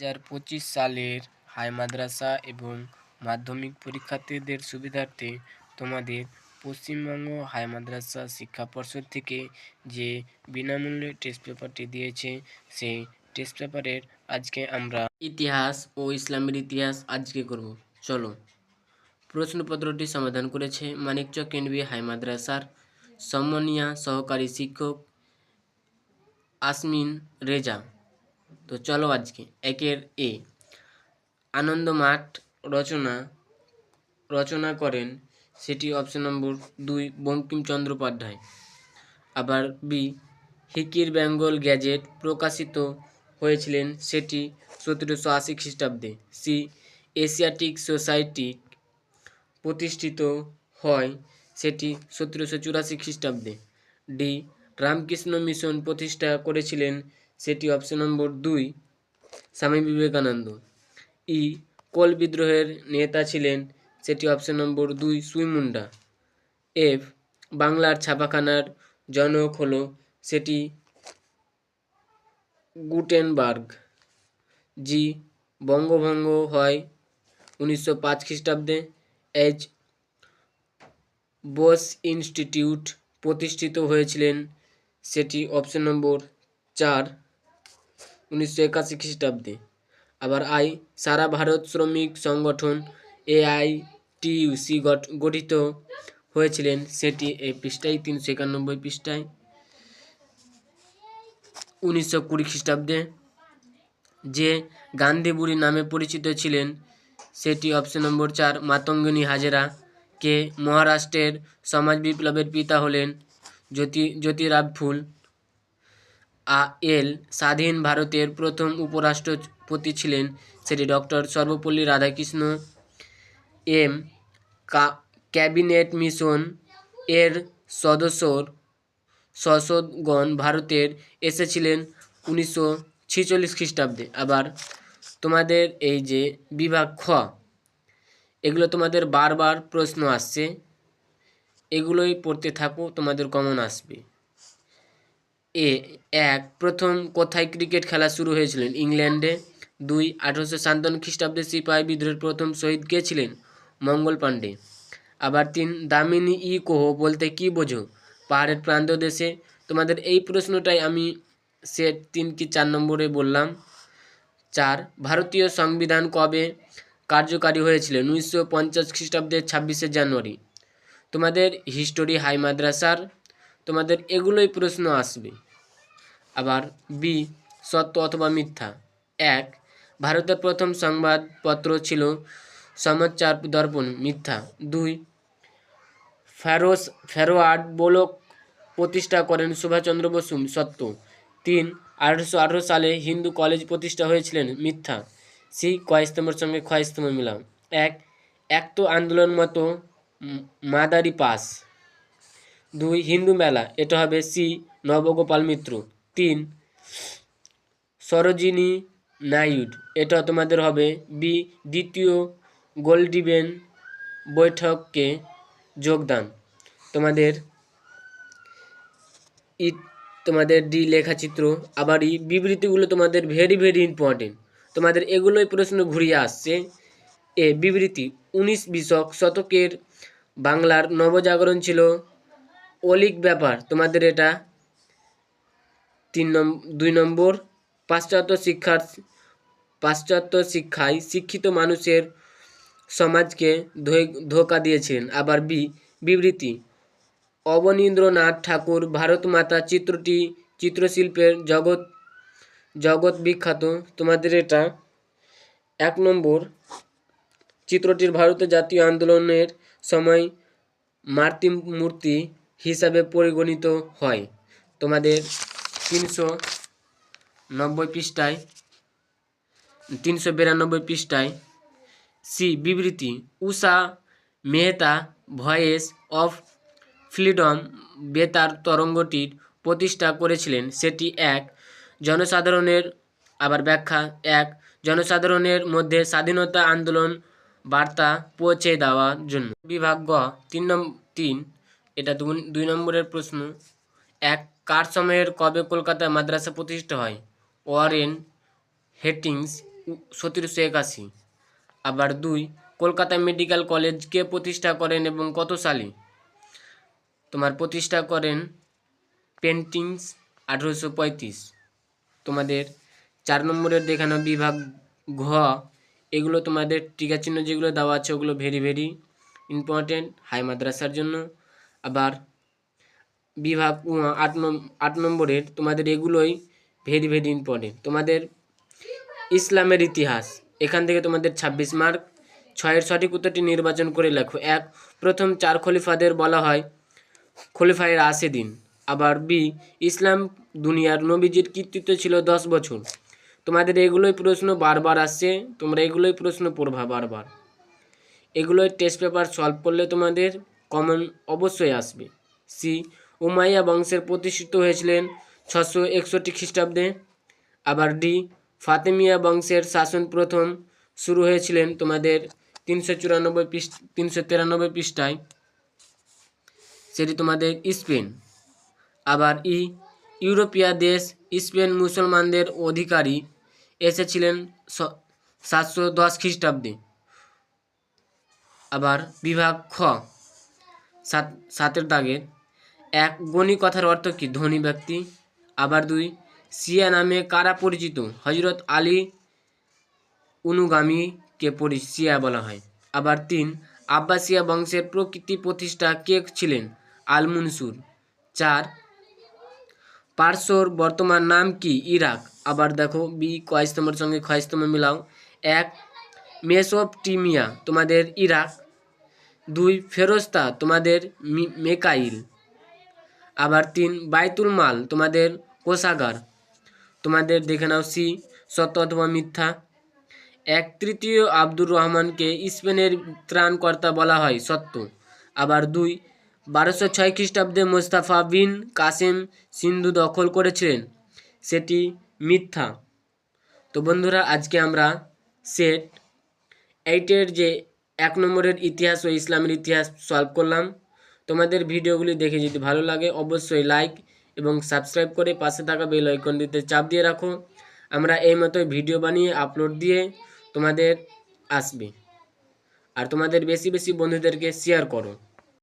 হাজার পঁচিশ সালের হাই মাদ্রাসা এবং মাধ্যমিক পরীক্ষার্থীদের সুবিধার্থে তোমাদের পশ্চিমবঙ্গ হাই মাদ্রাসা শিক্ষা পর্ষদ থেকে যে বিনামূল্যে টেস্ট পেপারটি দিয়েছে, সেই টেস্ট পেপারের আজকে আমরা ইতিহাস ও ইসলামের ইতিহাস আজকে করব। চলো। প্রশ্নপত্রটি সমাধান করেছে মানিকচক কেন্দ্রীয় হাই মাদ্রাসার সম্মানিয়া সহকারী শিক্ষক আসমিন রেজা। তো চলো আজকে একের এ। আনন্দ মাঠ রচনা রচনা করেন সেটি অপশন নম্বর দুই বঙ্কিমচন্দ্র চট্টোপাধ্যায় আবার বি, হিকির বেঙ্গল গ্যাজেট প্রকাশিত হয়েছিলেন সেটি সতেরোশো আশি খ্রিস্টাব্দে। সি, এশিয়াটিক সোসাইটি প্রতিষ্ঠিত হয় সেটি সতেরোশো চুরাশি খ্রিস্টাব্দে। ডি, রামকৃষ্ণ মিশন প্রতিষ্ঠা করেছিলেন সেটি অপশন নম্বর দুই, স্বামী বিবেকানন্দ। ই কোল বিদ্রোহের নেতা ছিলেন, সেটি অপশন নম্বর দুই, সুই মুন্ডা। এফ, বাংলার ছাপাখানার জনক হলো, সেটি গুটেনবার্গ। জি, বঙ্গভঙ্গ হয় উনিশশো পাঁচ খ্রিস্টাব্দে। এইচ, বোস ইনস্টিটিউট প্রতিষ্ঠিত হয়েছিলেন, সেটি অপশন নম্বর চার উনিশশো একাশি খ্রিস্টাব্দে। আবার আই, সারা ভারত শ্রমিক সংগঠন এআইটিইউসি গঠিত হয়েছিলেন। সেটি এই পৃষ্ঠায়, তিনশো একানব্বই পৃষ্ঠায়। উনিশশো কুড়ি খ্রিস্টাব্দে যে গান্ধী বুড়ি নামে পরিচিত ছিলেন, সেটি অপশন নম্বর চার, মাতঙ্গিনী হাজেরা কে মহারাষ্ট্রের সমাজ বিপ্লবের পিতা হলেন জ্যোতি জ্যোতিরাব ফুল। আ এল স্বাধীন ভারতের প্রথম উপরাষ্ট্রপতি ছিলেন সেটি ডক্টর সর্বপল্লী রাধাকৃষ্ণ এম ক্যাবিনেট মিশন এর সদস্যর সদস্যগণ ভারতের এসেছিলেন উনিশশো ছিচল্লিশ খ্রিস্টাব্দে। আবার তোমাদের এই যে বিভাগ খ, এগুলো তোমাদের বারবার প্রশ্ন আসছে। এগুলোই পড়তে থাকো, তোমাদের কমন আসবে। এ, এক, প্রথম কোথায় ক্রিকেট খেলা শুরু হয়েছিলেন? ইংল্যান্ডে। দুই, আঠারোশো সাতান্ন খ্রিস্টাব্দে সিপাহী বিদ্রোহের প্রথম শহীদ কে ছিলেন? মঙ্গল পাণ্ডে। আবার তিন, দামিনী ই কোহ বলতে কি বোঝো? পাহাড়ের প্রান্ত দেশে। তোমাদের এই প্রশ্নটাই আমি সেট তিন কি চার নম্বরে বললাম। চার, ভারতীয় সংবিধান কবে কার্যকারী হয়েছিল? উনিশশো পঞ্চাশ খ্রিস্টাব্দের ছাব্বিশে জানুয়ারি। তোমাদের হিস্টোরি হাই মাদ্রাসার তোমাদের এগুলোই প্রশ্ন আসবে। আবার বি সত্য অথবা মিথ্যা। এক, ভারতের প্রথম সংবাদপত্র ছিল সমাচার দর্পণ, মিথ্যা। দুই ফেরোস ফেরোয়ার্ড বোলক প্রতিষ্ঠা করেন সুভাষচন্দ্র বসু, সত্য। তিন, আঠারোশো আঠারো সালে হিন্দু কলেজ প্রতিষ্ঠা হয়েছিলেন, মিথ্যা। সি কয়েস্তমের সঙ্গে ক্ষয়স্তম মিলাম এক এক তো আন্দোলন মতো মাদারি পাস দুই, হিন্দু মেলা, এটা হবে সি নবগোপাল মিত্র। তিন, সরোজিনী নাইড, এটা তোমাদের হবে বি, দ্বিতীয় গোল্ডিবেন বৈঠককে যোগদান। তোমাদের ই, তোমাদের ডি লেখাচিত্র, আবার এই বিবৃতিগুলো তোমাদের ভেরি ভেরি ইম্পর্টেন্ট তোমাদের এগুলোই প্রশ্ন ঘুরিয়ে আসছে। এ বিবৃতি, উনিশ বিশক শতকের বাংলার নবজাগরণ ছিল। অলিক ব্যাপার। তোমাদের এটা তিন নম্বর দুই নম্বর। পাশ্চাত্য শিক্ষার, পাশ্চাত্য শিক্ষায় শিক্ষিত মানুষের সমাজকে ধোকা দিয়েছেন। আবার বি, বিবৃতি। অবনীন্দ্রনাথ ঠাকুর ভারত মাতা চিত্রটি, চিত্রশিল্পের জগৎ জগৎ বিখ্যাত। তোমাদের এটা এক নম্বর। চিত্রটির ভারতের জাতীয় আন্দোলনের সময় মার্তি মূর্তি হিসাবে পরিগণিত হয়। তোমাদের তিনশো নব্বই পৃষ্ঠায়, তিনশো বিরানব্বই পৃষ্ঠায় সি বিবৃতি, Usha Mehta voice of freedom বেতার তরঙ্গটির প্রতিষ্ঠা করেছিলেন। সেটি এক, জনসাধারণের, আবার ব্যাখ্যা এক, জনসাধারণের মধ্যে স্বাধীনতা আন্দোলন বার্তা পৌঁছে দেওয়ার জন্য। বিভাগ তিন নম্বর তিন এটা দুই নম্বরের প্রশ্ন। এক, কার সময়ের কবে কলকাতায় মাদ্রাসা প্রতিষ্ঠা হয়? ওয়ারেন হেটিংস সতেরোশো একাশি। আবার দুই, কলকাতা মেডিকেল কলেজ কে প্রতিষ্ঠা করেন এবং কত সালে? তোমার প্রতিষ্ঠা করেন পেন্টিংস আঠেরোশো পঁয়ত্রিশ। তোমাদের চার নম্বরের দেখানো বিভাগ ঘ, এগুলো তোমাদের টিকা চিহ্ন যেগুলো দেওয়া আছে ওগুলো ভেরি ভেরি ইম্পর্টেন্ট হাই মাদ্রাসার জন্য। আবার বিভাগ আট নম, আট নম্বরের তোমাদের এগুলোই ভেরি ভেরি ইম্পর্টেন্ট তোমাদের ইসলামের ইতিহাস, এখান থেকে তোমাদের ছাব্বিশ মার্ক, ছয়ের সঠিক উত্তরটি নির্বাচন করে লেখো। এক, প্রথম চার খলিফাদের বলা হয় খলিফায় রাশেদিন। আবার বি, ইসলাম দুনিয়ার নবীজির কৃতিত্ব ছিল দশ বছর। তোমাদের এগুলোই প্রশ্ন বারবার আসছে, তোমরা এগুলোই প্রশ্ন পড়বা বারবার। এগুলোই টেস্ট পেপার সলভ করলে তোমাদের কমন অবশ্যই আসবে। সি, উমাইয়া বংশের প্রতিষ্ঠিত হয়েছিলেন ছশো একষট্টি খ্রিস্টাব্দে। আবার ডি, ফাতেমিয়া বংশের শাসন প্রথম শুরু হয়েছিলেন তোমাদের তিনশো চুরানব্বই পৃষ্ঠ, তিনশো তিরানব্বই পৃষ্ঠায়। সেটি তোমাদের স্পেন। আবার ই, ইউরোপিয়া দেশ স্পেন মুসলমানদের অধিকারী এসেছিলেন সাতশো দশ খ্রিস্টাব্দে। আবার বিভাগ খ সাত, সাতের এক গণি কথার অর্থ কি? ধনী ব্যক্তি। আবার দুই সিয়া নামে কারা পরিচিত? হজরত আলী অনুগামীকে পরি সিয়া বলা হয়। আবার তিন, আব্বাসিয়া বংশের প্রকৃতি প্রতিষ্ঠা কে ছিলেন? আল মনসুর চার, পার্শ্বর বর্তমান নাম কি? ইরাক। আবার দেখো, বি কয়েস্তমের সঙ্গে খয়েস্তম মিলাও। এক, মেসোপটিমিয়া, তোমাদের ইরাক। দুই ফেরস্তা তোমাদের মেকাইল। আবার তিন বাইতুল মাল তোমাদের কোষাগার। তোমাদের দেখে নাও সি, সত্য অথবা মিথ্যা। এক তৃতীয় আব্দুর রহমানকে স্পেনের ত্রাণকর্তা বলা হয় সত্য। আবার দুই, বারোশো ছয় খ্রিস্টাব্দে মোস্তাফা বিন কাসেম সিন্ধু দখল করেছিলেন। সেটি মিথ্যা। তো বন্ধুরা, আজকে আমরা সেট এইটের যে এক নম্বরের ইতিহাস ও ইসলামের ইতিহাস সলভ করলাম। তোমাদের ভিডিওগুলি দেখে যদি ভালো লাগে, অবশ্যই লাইক এবং সাবস্ক্রাইব করে পাশে থাকা বেল আইকনটিতে চাপ দিয়ে রাখো। আমরা এই মতোই ভিডিও বানিয়ে আপলোড দিয়ে তোমাদের আসবে। আর তোমাদের বেশি বেশি বন্ধুদেরকে শেয়ার করো।